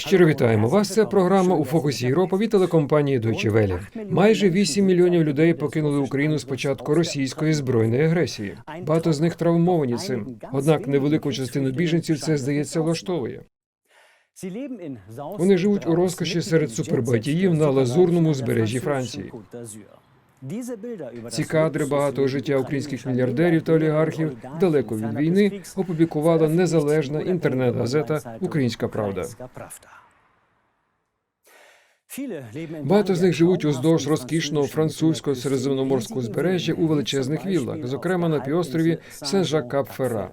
Щиро вітаємо вас. Це програма у фокусі Європи від телекомпанії Deutsche Welle. Майже 8 мільйонів людей покинули Україну з початку російської збройної агресії. Багато з них травмовані цим. Однак невелику частину біженців це здається влаштовує. Вони живуть у розкоші серед супербагатіїв на лазурному узбережжі Франції. Ці кадри багатого життя українських мільярдерів та олігархів далеко від війни опублікувала незалежна інтернет-газета Українська Правда. Багато з них живуть уздовж розкішного французького середземноморського узбережжя у величезних віллах, зокрема на півострові Сен-Жак-Кап-Ферра.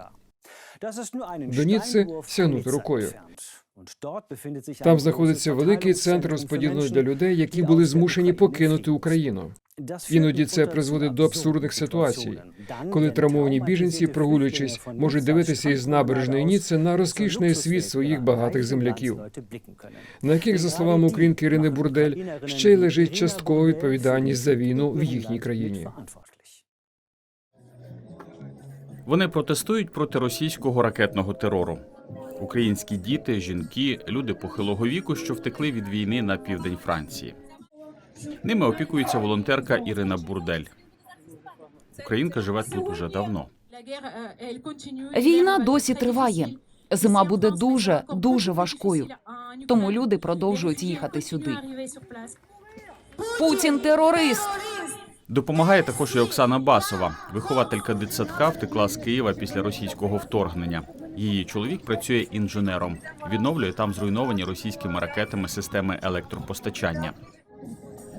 До Ніцци сягнути рукою. Там знаходиться великий центр розподілений для людей, які були змушені покинути Україну. Іноді це призводить до абсурдних ситуацій, коли травмовані біженці, прогулюючись, можуть дивитися із набережної Ніцци на розкішний світ своїх багатих земляків, на яких, за словами українки Ірини Бурдель, ще й лежить часткова відповідальність за війну в їхній країні. Вони протестують проти російського ракетного терору. Українські діти, жінки, люди похилого віку, що втекли від війни на південь Франції. Ними опікується волонтерка Ірина Бурдель. Українка живе тут уже давно. Війна досі триває. Зима буде дуже дуже важкою. Тому люди продовжують їхати сюди. Путін терорист. Допомагає також і Оксана Басова, вихователька дитсадка, втекла з Києва після російського вторгнення. Її чоловік працює інженером, відновлює там зруйновані російськими ракетами системи електропостачання.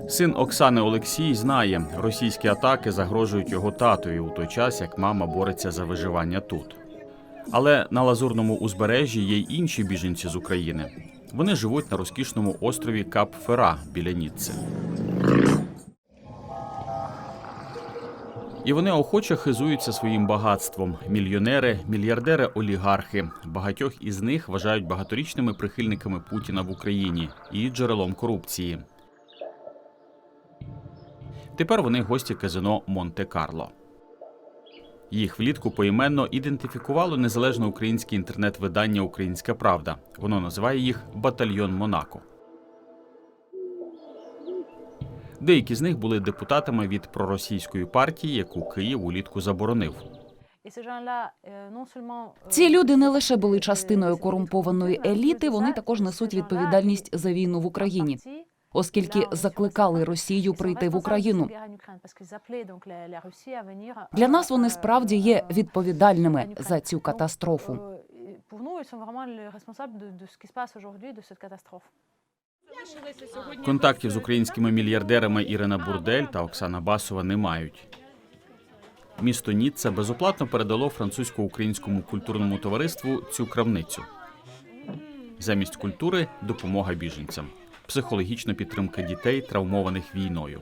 Син Оксани Олексій знає, російські атаки загрожують його татові у той час, як мама бореться за виживання тут. Але на лазурному узбережжі є й інші біженці з України. Вони живуть на розкішному острові Кап-Фера біля Ніцци. І вони охоче хизуються своїм багатством. Мільйонери, мільярдери, олігархи. Багатьох із них вважають багаторічними прихильниками Путіна в Україні і джерелом корупції. Тепер вони гості казино Монте-Карло. Їх влітку поіменно ідентифікувало незалежне українське інтернет-видання Українська Правда. Воно називає їх Батальйон Монако. Деякі з них були депутатами від проросійської партії, яку Київ улітку заборонив. Ці люди не лише були частиною корумпованої еліти, вони також несуть відповідальність за війну в Україні, оскільки закликали Росію прийти в Україну. Для нас вони справді є відповідальними за цю катастрофу. Контактів з українськими мільярдерами Ірина Бурдель та Оксана Басова не мають. Місто Ніцца безоплатно передало французько-українському культурному товариству цю крамницю. Замість культури допомога біженцям, психологічна підтримка дітей, травмованих війною.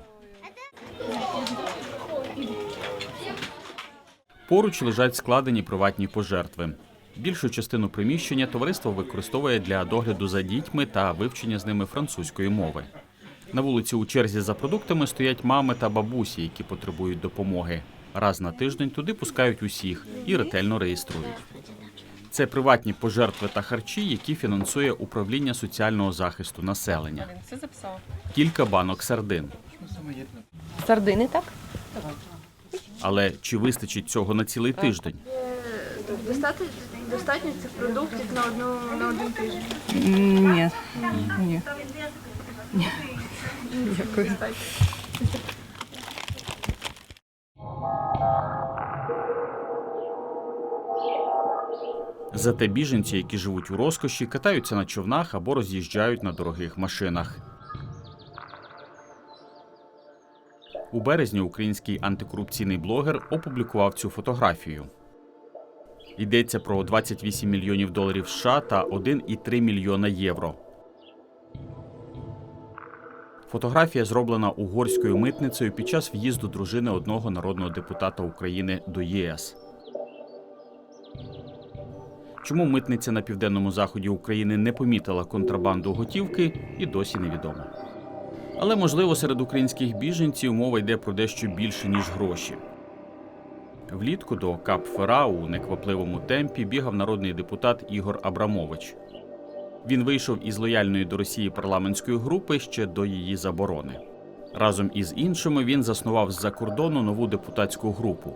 Поруч лежать складені приватні пожертви. Більшу частину приміщення товариство використовує для догляду за дітьми та вивчення з ними французької мови. На вулиці у черзі за продуктами стоять мами та бабусі, які потребують допомоги. Раз на тиждень туди пускають усіх і ретельно реєструють. Це приватні пожертви та харчі, які фінансує управління соціального захисту населення. Кілька банок сардин. Сардини, так? Але чи вистачить цього на цілий тиждень? Достатньо, достатньо цих продуктів на одну на один тиждень. Ні. Ні. Дякую. Зате біженці, які живуть у розкоші, катаються на човнах або роз'їжджають на дорогих машинах. У березні український антикорупційний блогер опублікував цю фотографію. Йдеться про 28 мільйонів доларів США та 1,3 мільйона євро. Фотографія зроблена угорською митницею під час в'їзду дружини одного народного депутата України до ЄС. Чому митниця на південному заході України не помітила контрабанду готівки, і досі невідомо. Але можливо серед українських біженців мова йде про дещо більше ніж гроші. Влітку до Кап Фера у неквапливому темпі бігав народний депутат Ігор Абрамович. Він вийшов із лояльної до Росії парламентської групи ще до її заборони. Разом із іншими він заснував з-за кордону нову депутатську групу.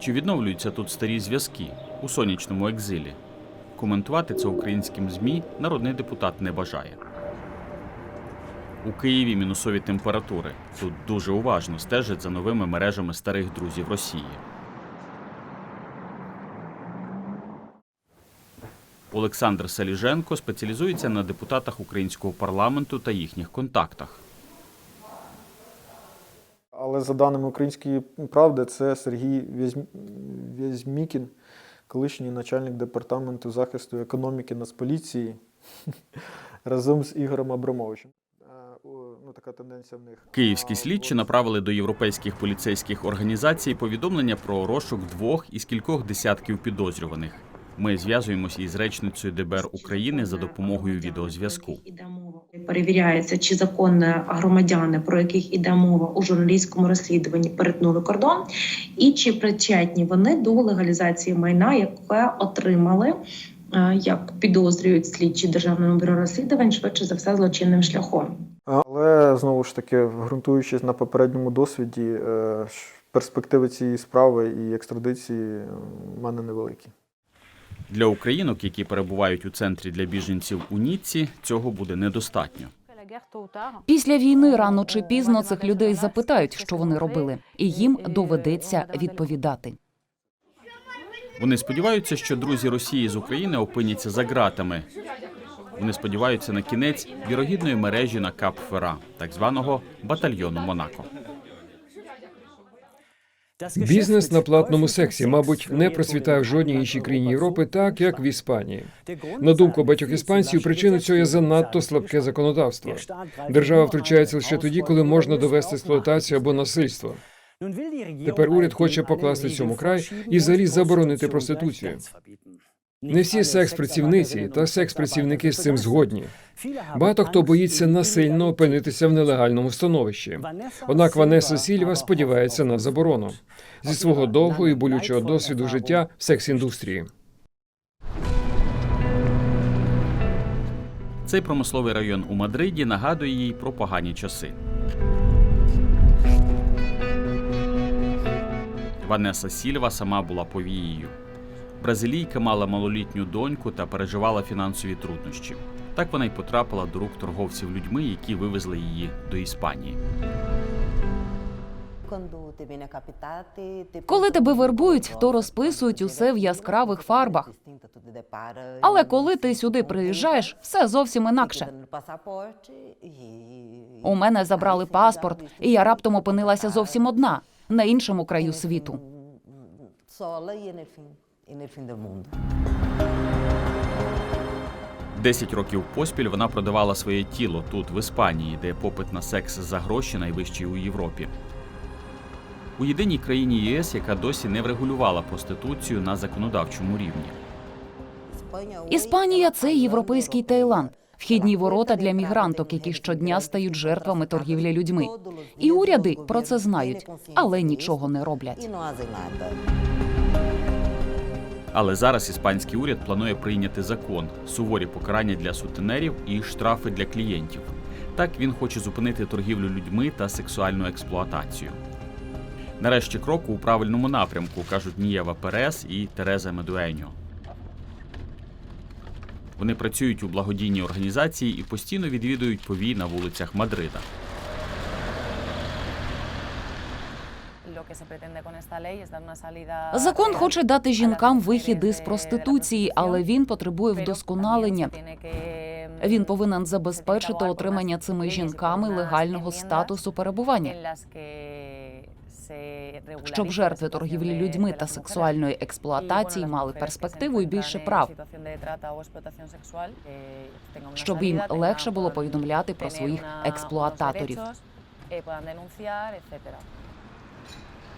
Чи відновлюються тут старі зв'язки у сонячному екзилі? Коментувати це українським ЗМІ народний депутат не бажає. У Києві мінусові температури. Тут дуже уважно стежать за новими мережами старих друзів Росії. Олександр Саліженко спеціалізується на депутатах українського парламенту та їхніх контактах. Але за даними української правди, це Сергій Вязьмікін, колишній начальник департаменту захисту економіки Нацполіції, разом з Ігорем Абрамовичем. Е, Ну, така тенденція в них. Київські слідчі направили до європейських поліцейських організацій повідомлення про розшук двох із кількох десятків підозрюваних. Ми зв'язуємося із речницею ДБР України за допомогою відеозв'язку. Іде мова. Перевіряється, чи законно громадяни, про яких іде мова у журналістському розслідуванні, перетнули кордон, і чи причетні вони до легалізації майна, яке отримали, е, як підозрюють слідчі державного бюро розслідувань, швидше за все злочинним шляхом. Але знову ж таки, ґрунтуючись на попередньому досвіді, е, перспективи цієї справи і екстрадиції в мене невеликі. Для українок, які перебувають у центрі для біженців у Ніцці, цього буде недостатньо. Після війни рано чи пізно цих людей запитають, що вони робили, і їм доведеться відповідати. Вони сподіваються, що друзі Росії з України опиняться за ґратами. Вони сподіваються на кінець вірогідної мережі на Кап Фера, так званого батальйону Монако. Бізнес на платному сексі, мабуть, не процвітає в жодній іншій країні Європи, так як в Іспанії. На думку батьків іспанців, причина цього є занадто слабке законодавство. Держава втручається лише тоді, коли можна довести експлуатацію або насильство. Тепер уряд хоче покласти цьому край і взагалі заборонити проституцію. Не всі секс-працівниці та секс-працівники з цим згодні. Багато хто боїться насильно опинитися в нелегальному становищі. Однак Ванеса Сільва сподівається на заборону зі свого довгого і болючого досвіду життя в секс-індустрії. Цей промисловий район у Мадриді нагадує їй про погані часи. Ванеса Сільва сама була повією. Бразилійка мала малолітню доньку та переживала фінансові труднощі. Так вона й потрапила до рук торговців людьми, які вивезли її до Іспанії. Коли тебе вербують, то розписують усе в яскравих фарбах. Але коли ти сюди приїжджаєш, все зовсім інакше. У мене забрали паспорт, і я раптом опинилася зовсім одна на іншому краю світу. Десять років поспіль вона продавала своє тіло тут, в Іспанії, де попит на секс за гроші найвищий у Європі. У єдиній країні ЄС, яка досі не врегулювала проституцію на законодавчому рівні. Іспанія це європейський Таїланд. Вхідні ворота для мігранток, які щодня стають жертвами торгівлі людьми. І уряди про це знають, але нічого не роблять. Але зараз іспанський уряд планує прийняти закон, суворі покарання для сутенерів і штрафи для клієнтів. Так він хоче зупинити торгівлю людьми та сексуальну експлуатацію. Нарешті кроку у правильному напрямку кажуть Нієва Перес і Тереза Медуеньо. Вони працюють у благодійній організації і постійно відвідують повій на вулицях Мадрида. Закон хоче дати жінкам вихід із проституції, але він потребує вдосконалення. Він повинен забезпечити отримання цими жінками легального статусу перебування. Щоб жертви торгівлі людьми та сексуальної експлуатації мали перспективу і більше прав, щоб їм легше було повідомляти про своїх експлуататорів.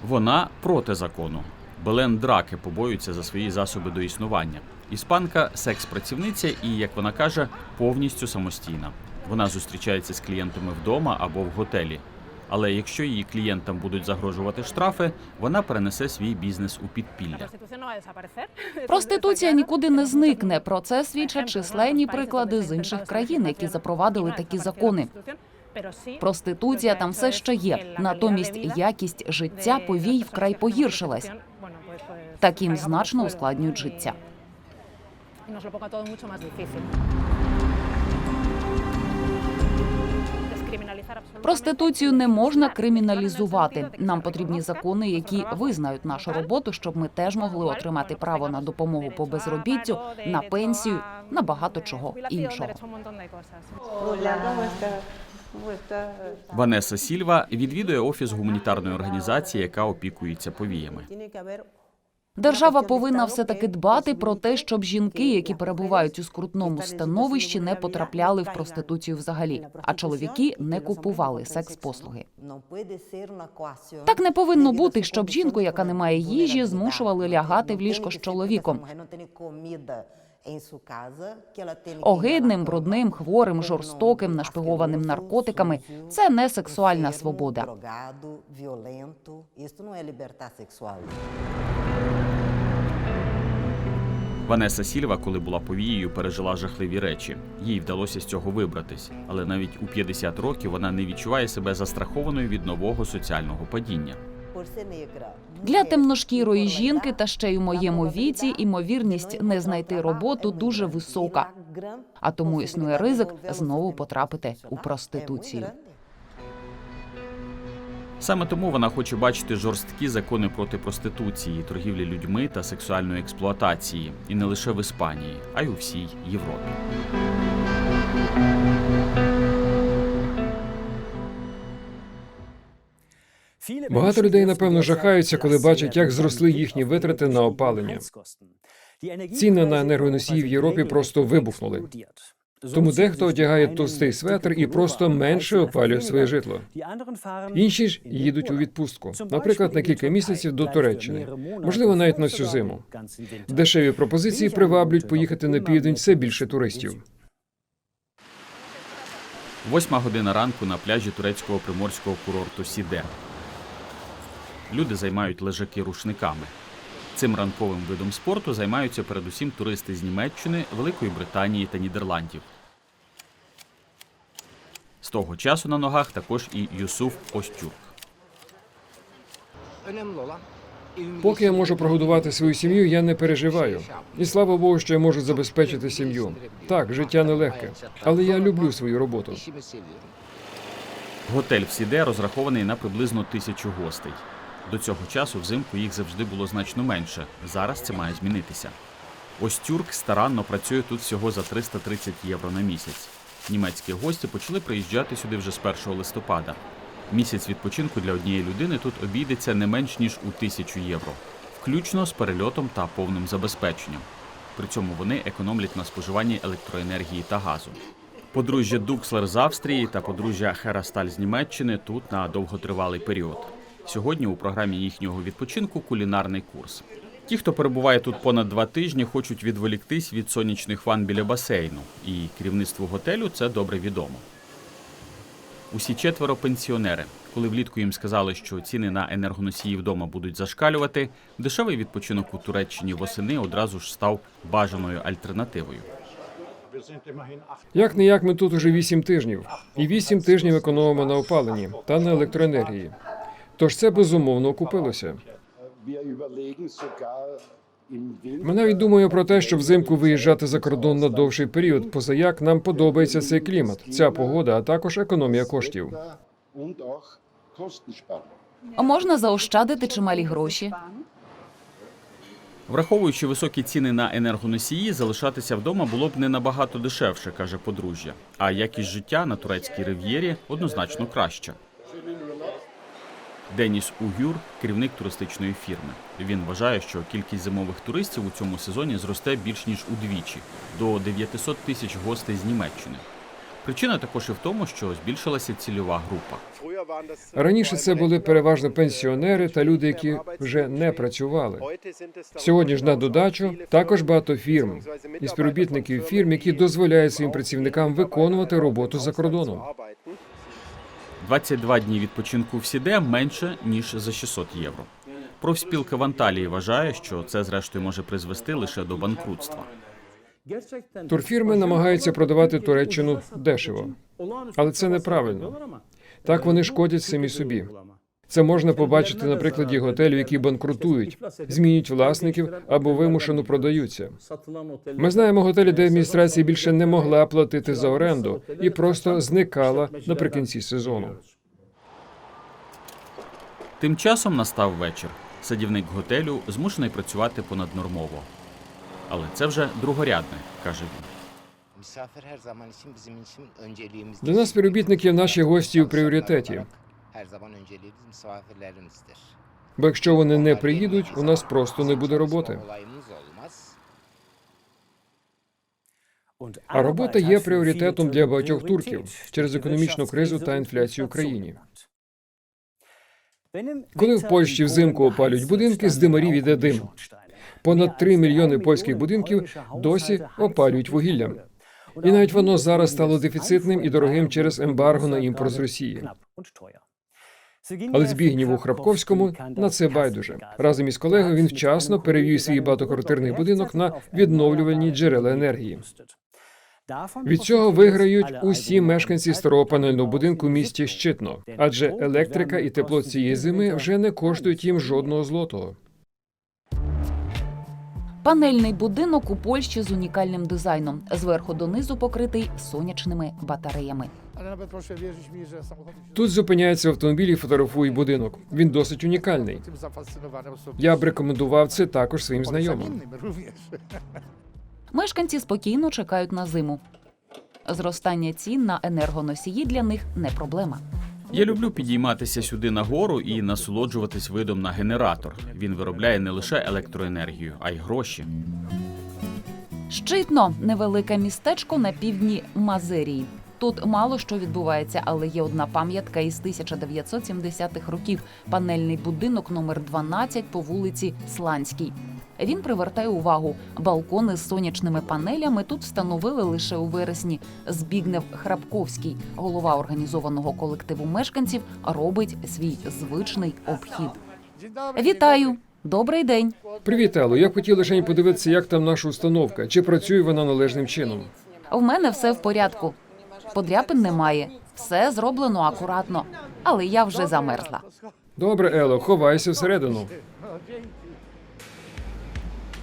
Вона проти закону. Белен Драке побоюється за свої засоби до існування. Іспанка секс-працівниця і, як вона каже, повністю самостійна. Вона зустрічається з клієнтами вдома або в готелі. Але якщо її клієнтам будуть загрожувати штрафи, вона перенесе свій бізнес у підпілля. Проституція нікуди не зникне. Про це свідчать численні приклади з інших країн, які запровадили такі закони. Проституція там все ще є. Натомість якість життя повій вкрай погіршилась. Таким значно ускладнюють життя. Проституцію не можна криміналізувати. Нам потрібні закони, які визнають нашу роботу, щоб ми теж могли отримати право на допомогу по безробіттю, на пенсію, на багато чого іншого. Ванеса Сільва відвідує офіс гуманітарної організації, яка опікується повіями. Держава повинна все таки дбати про те, щоб жінки, які перебувають у скрутному становищі, не потрапляли в проституцію взагалі, а чоловіки не купували секс-послуги. Так не повинно бути, щоб жінку, яка не має їжі, змушували лягати в ліжко з чоловіком. Огидним, брудним, хворим, жорстоким, нашпигованим наркотиками це не сексуальна свобода. Ванеса Сільва, коли була повією, пережила жахливі речі. Їй вдалося з цього вибратись, але навіть у 50 років вона не відчуває себе застрахованою від нового соціального падіння. Для темношкірої жінки та ще й у моєму віці імовірність не знайти роботу дуже висока, а тому існує ризик знову потрапити у проституцію. Саме тому вона хоче бачити жорсткі закони проти проституції, торгівлі людьми та сексуальної експлуатації, і не лише в Іспанії, а й у всій Європі. Багато людей, напевно, жахаються, коли бачать, як зросли їхні витрати на опалення. Ціни на енергоносії в Європі просто вибухнули. Тому дехто одягає товстий светр і просто менше опалює своє житло. Інші ж їдуть у відпустку, наприклад, на кілька місяців до Туреччини, можливо, навіть на всю зиму. Дешеві пропозиції приваблюють поїхати на південь все більше туристів. Восьма година ранку на пляжі турецького приморського курорту Сіде. Люди займають лежаки рушниками. Цим ранковим видом спорту займаються передусім туристи з Німеччини, Великої Британії та Нідерландів. З того часу на ногах також і Юсуф Остюрк. Поки я можу прогодувати свою сім'ю, я не переживаю. І слава Богу, що я можу забезпечити сім'ю. Так, життя нелегке, але я люблю свою роботу. Готель в Сіде розрахований на приблизно тисячу гостей. До цього часу взимку їх завжди було значно менше. Зараз це має змінитися. Остюрк старанно працює тут всього за 330 євро на місяць. Німецькі гості почали приїжджати сюди вже з 1 листопада. Місяць відпочинку для однієї людини тут обійдеться не менш ніж у тисячу євро, включно з перельотом та повним забезпеченням. При цьому вони економлять на споживанні електроенергії та газу. Подружжя Дукслер з Австрії та подружжя Херасталь з Німеччини тут на довготривалий період. Сьогодні у програмі їхнього відпочинку кулінарний курс. Ті, хто перебуває тут понад два тижні, хочуть відволіктись від сонячних ван біля басейну, і керівництву готелю це добре відомо. Усі четверо пенсіонери. Коли влітку їм сказали, що ціни на енергоносії вдома будуть зашкалювати, дешевий відпочинок у Туреччині восени одразу ж став бажаною альтернативою. Як не як ми тут уже вісім тижнів, і вісім тижнів економимо на опаленні та на електроенергії. Тож це безумовно окупилося. Ми навіть думаємо про те, щоб взимку виїжджати за кордон на довший період, поза як нам подобається цей клімат, ця погода, а також економія коштів. Можна заощадити чималі гроші. Враховуючи високі ціни на енергоносії, залишатися вдома було б не набагато дешевше, каже подружжя. А якість життя на турецькій рив'єрі однозначно краща. Деніс Угюр керівник туристичної фірми. Він вважає, що кількість зимових туристів у цьому сезоні зросте більш ніж удвічі до 900 тисяч гостей з Німеччини. Причина також і в тому, що збільшилася цільова група. Раніше це були переважно пенсіонери та люди, які вже не працювали. Сьогодні ж на додачу також багато фірм і співробітників фірм, які дозволяють своїм працівникам виконувати роботу за кордоном. 22 дні відпочинку в Сіде менше ніж за 600 євро. Профспілка в Анталії вважає, що це зрештою може призвести лише до банкрутства. Турфірми намагаються продавати Туреччину дешево, але це неправильно. Так вони шкодять самі собі. Це можна побачити на прикладі готелів, які банкрутують, змінюють власників або вимушено продаються. Ми знаємо готелі, де адміністрація більше не могла платити за оренду і просто зникала наприкінці сезону. Тим часом настав вечір. Садівник готелю змушений працювати понаднормово. Але це вже другорядне, каже він. Для нас співробітники наші гості у пріоритеті. Her zaman önceliğimiz misafirlerimizdir. Бо якщо вони не приїдуть, у нас просто не буде роботи. А робота є пріоритетом для багатьох турків через економічну кризу та інфляцію в країні. Коли в Польщі взимку опалюють будинки, з димарів іде дим. Понад 3 мільйони польських будинків досі опалюють вугіллям. І навіть воно зараз стало дефіцитним і дорогим через ембарго на імпорт з Росії. Але у Храпковському на це байдуже. Разом із колегою він вчасно перевів свій багатоквартирний будинок на відновлювальні джерела енергії. Від цього виграють усі мешканці старого панельного будинку в місті Щитно, адже електрика і тепло цієї зими вже не коштують їм жодного злотого. Панельний будинок у Польщі з унікальним дизайном, зверху донизу покритий сонячними батареями. Тут зупиняється автомобіль і фотографує будинок. Він досить унікальний. Я б рекомендував це також своїм знайомим. Мешканці спокійно чекають на зиму. Зростання цін на енергоносії для них не проблема. Я люблю підійматися сюди на гору і насолоджуватись видом на генератор. Він виробляє не лише електроенергію, а й гроші. Щитно невелике містечко на півдні Мазерії. Тут мало що відбувається, але є одна пам'ятка із 1970-х років. Панельний будинок номер 12 по вулиці Сланській. Він привертає увагу. Балкони з сонячними панелями тут встановили лише у вересні. Збігнев Храпковський, голова організованого колективу мешканців, робить свій звичний обхід. Вітаю! Добрий день! Привіт, Ело. Я хотів лише подивитися, як там наша установка, чи працює вона належним чином. В мене все в порядку. Подряпин немає. Все зроблено акуратно, але я вже замерзла. Добре, Ело, ховайся всередину.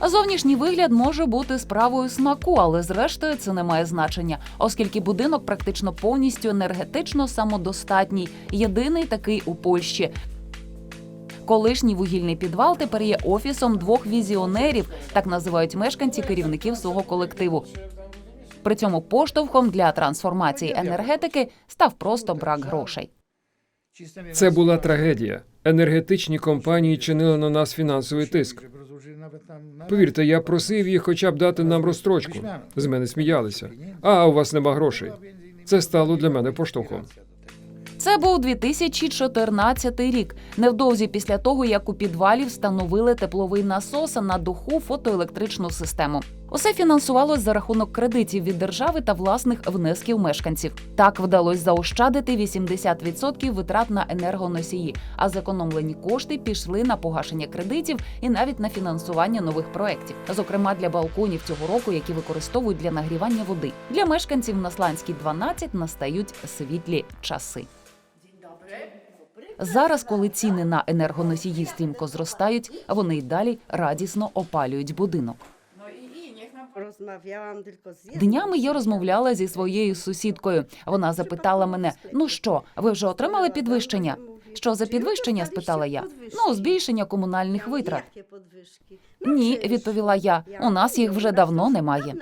Зовнішній вигляд може бути справою смаку, але зрештою це не має значення, оскільки будинок практично повністю енергетично самодостатній, єдиний такий у Польщі. Колишній вугільний підвал тепер є офісом двох візіонерів, так називають мешканці керівників свого колективу. При цьому поштовхом для трансформації енергетики став просто брак грошей. Це була трагедія. Енергетичні компанії чинили на нас фінансовий тиск. Повірте, я просив їх хоча б дати нам розстрочку. З мене сміялися. А у вас нема грошей. Це стало для мене поштовхом. Це був 2014 рік. Невдовзі після того, як у підвалі встановили тепловий насос а на духу фотоелектричну систему. Усе фінансувалось за рахунок кредитів від держави та власних внесків мешканців. Так вдалося заощадити 80% витрат на енергоносії, а зекономлені кошти пішли на погашення кредитів і навіть на фінансування нових проєктів, зокрема для балконів цього року, які використовують для нагрівання води. Для мешканців на Сланській 12 настають світлі часи. Зараз, коли ціни на енергоносії стрімко зростають, вони й далі радісно опалюють будинок. Днями я розмовляла зі своєю сусідкою. Вона запитала мене: ну що, ви вже отримали підвищення? Що за підвищення? спитала я. Ну, збільшення комунальних витрат. Ні, відповіла я. У нас їх вже давно немає.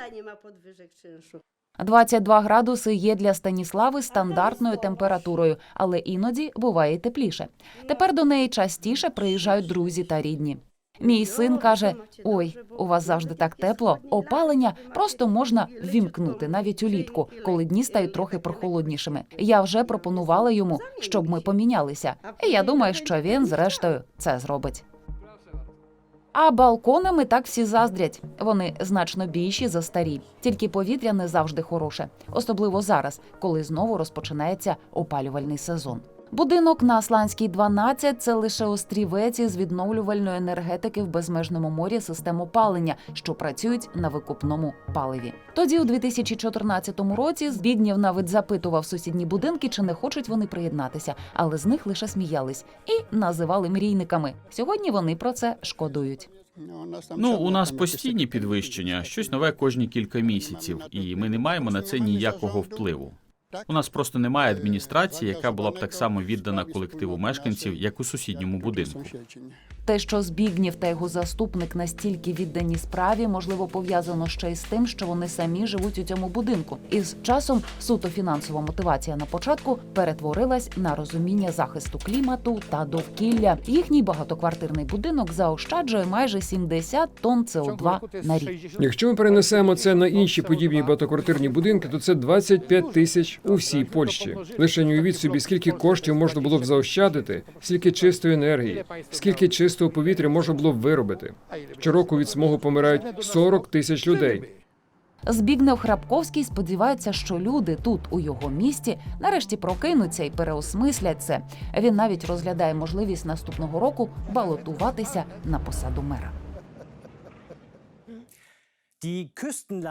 22 градуси є для Станіслави стандартною температурою, але іноді буває тепліше. Тепер до неї частіше приїжджають друзі та рідні. Мій син каже: Ой, у вас завжди так тепло. Опалення просто можна ввімкнути навіть улітку, коли дні стають трохи прохолоднішими. Я вже пропонувала йому, щоб ми помінялися. І я думаю, що він, зрештою, це зробить. А балконами так всі заздрять. Вони значно більші за старі. Тільки повітря не завжди хороше, особливо зараз, коли знову розпочинається опалювальний сезон. Будинок на Асланській 12 – це лише острівець із відновлювальної енергетики в безмежному морі систем опалення, що працюють на викупному паливі. Тоді, у 2014 році, Збігнєв навіть запитував сусідні будинки, чи не хочуть вони приєднатися, але з них лише сміялись і називали мрійниками. Сьогодні вони про це шкодують. Ну, у нас постійні підвищення, щось нове кожні кілька місяців, і ми не маємо на це ніякого впливу. У нас просто немає адміністрації, яка була б так само віддана колективу мешканців, як у сусідньому будинку. Те, що Збігнєв та його заступник настільки віддані справі, можливо, пов'язано ще й з тим, що вони самі живуть у цьому будинку. І з часом суто фінансова мотивація на початку перетворилась на розуміння захисту клімату та довкілля. Їхній багатоквартирний будинок заощаджує майже 70 тонн СО2 на рік. Якщо ми перенесемо це на інші подібні багатоквартирні будинки, то це 25 тисяч у всій Польщі. Лише не уявіть собі, скільки коштів можна було б заощадити, скільки чистої енергії, скільки чистого повітря можна було б виробити. Щороку від смогу помирають 40 тисяч людей. Збігнев Храбковський сподівається, що люди тут, у його місті, нарешті прокинуться і переосмислять це. Він навіть розглядає можливість наступного року балотуватися на посаду мера.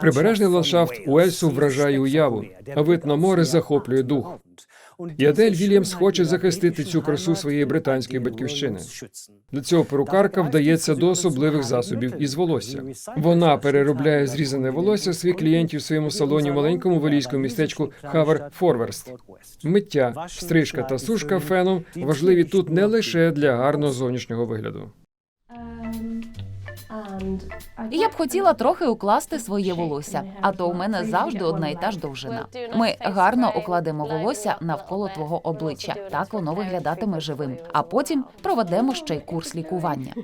Прибережний ландшафт Уельсу вражає уяву, а вид на море захоплює дух. І Адель Вільямс хоче захистити цю красу своєї британської батьківщини. Для цього перукарка вдається до особливих засобів із волосся. Вона переробляє зрізане волосся своїх клієнтів в своєму салоні в маленькому валійському містечку Хавер Форверст. Миття, стрижка та сушка феном важливі тут не лише для гарного зовнішнього вигляду. І я б хотіла трохи укласти своє волосся, а то у мене завжди одна і та ж довжина. Ми гарно укладемо волосся навколо твого обличчя. Так воно виглядатиме живим. А потім проведемо ще й курс лікування.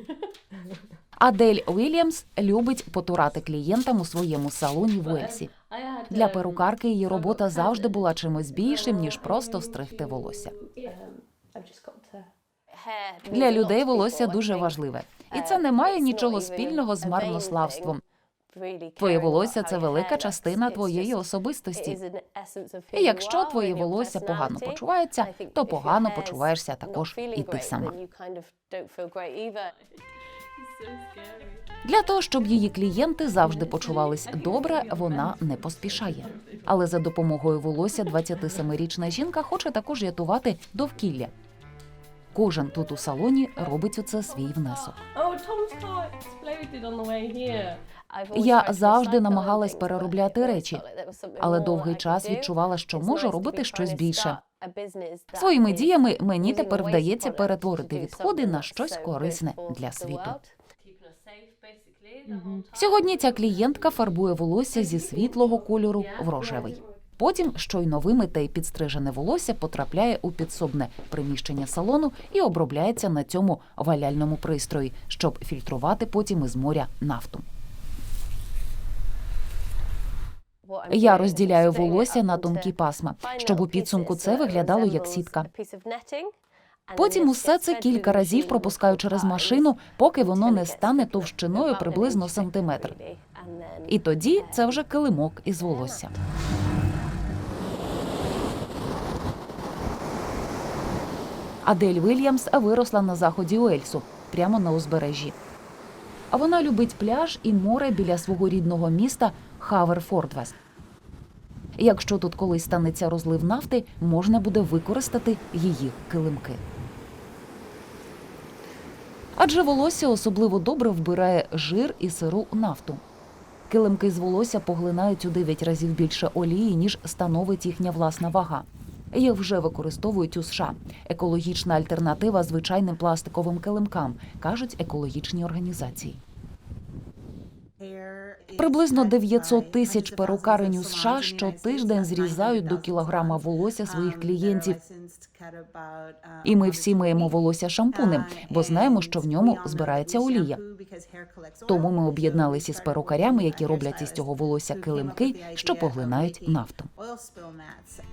Адель Уільямс любить потурати клієнтам у своєму салоні в Уельсі. Для перукарки її робота завжди була чимось більшим ніж просто стригти волосся. Для людей волосся дуже важливе, і це не має нічого спільного з марнославством. Твоє волосся це велика частина твоєї особистості. І якщо твоє волосся погано почувається, то погано почуваєшся також і ти сама. Для того, щоб її клієнти завжди почувались добре, вона не поспішає. Але за допомогою волосся 27-річна жінка хоче також рятувати довкілля. Кожен тут у салоні робить у це свій внесок. Я завжди намагалась переробляти речі, але довгий час відчувала, що можу робити щось більше. Своїми діями мені тепер вдається перетворити відходи на щось корисне для світу. Сьогодні ця клієнтка фарбує волосся зі світлого кольору в рожевий. Потім щойно вимите і підстрижене волосся потрапляє у підсобне приміщення салону і обробляється на цьому валяльному пристрої, щоб фільтрувати потім із моря нафту. Я розділяю волосся на тонкі пасма, щоб у підсумку це виглядало як сітка. Потім усе це кілька разів пропускаю через машину, поки воно не стане товщиною приблизно сантиметр. І тоді це вже килимок із волосся. Адель Вільямс виросла на заході Уельсу, прямо на узбережжі. А вона любить пляж і море біля свого рідного міста Хаверфордвест. Якщо тут колись станеться розлив нафти, можна буде використати її килимки. Адже волосся особливо добре вбирає жир і сиру нафту. Килимки з волосся поглинають у 9 разів більше олії, ніж становить їхня власна вага. Їх вже використовують у США. Екологічна альтернатива звичайним пластиковим килимкам, кажуть екологічні організації. Приблизно 900 тисяч перукарень у США щотиждень зрізають до кілограма волосся своїх клієнтів. І ми всі миємо волосся шампунем, бо знаємо, що в ньому збирається олія. Тому ми об'єдналися із перукарями, які роблять із цього волосся килимки, що поглинають нафту.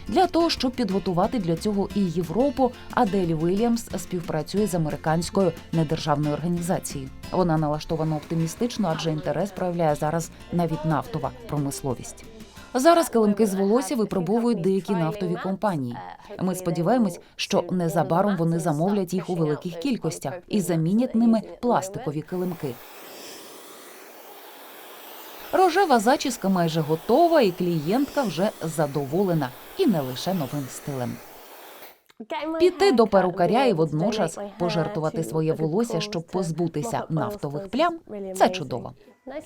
Для того, щоб підготувати для цього і Європу, Адель Вільямс співпрацює з американською недержавною організацією. Вона налаштована оптимістично, адже інтерес проявляє зараз навіть нафтова промисловість. Зараз килимки з волосся випробовують деякі нафтові компанії. Ми сподіваємось, що незабаром вони замовлять їх у великих кількостях і замінять ними пластикові килимки. Рожева зачіска майже готова, і клієнтка вже задоволена, і не лише новим стилем. Піти до перукаря і водночас пожертвувати своє волосся, щоб позбутися нафтових плям це чудово.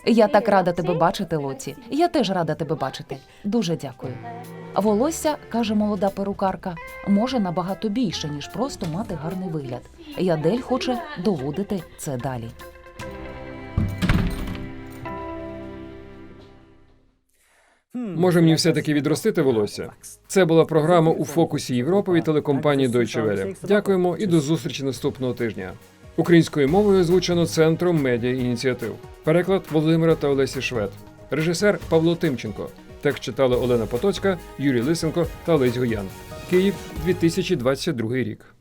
Я так рада тебе бачити, Лоці. Я теж рада тебе бачити. Дуже дякую. Волосся, каже молода перукарка, може набагато більше, ніж просто мати гарний вигляд. Ядель хоче доводити це далі. Може мені все-таки відростити волосся? Це була програма у фокусі Європи від телекомпанії Deutsche Welle. Дякуємо і до зустрічі наступного тижня. Українською мовою озвучено центром медіа ініціатив. Переклад Володимира та Олесі Швед. Режисер Павло Тимченко. Текст читали Олена Потоцька, Юрій Лисенко та Олесь Гоян. Київ, 2022 рік.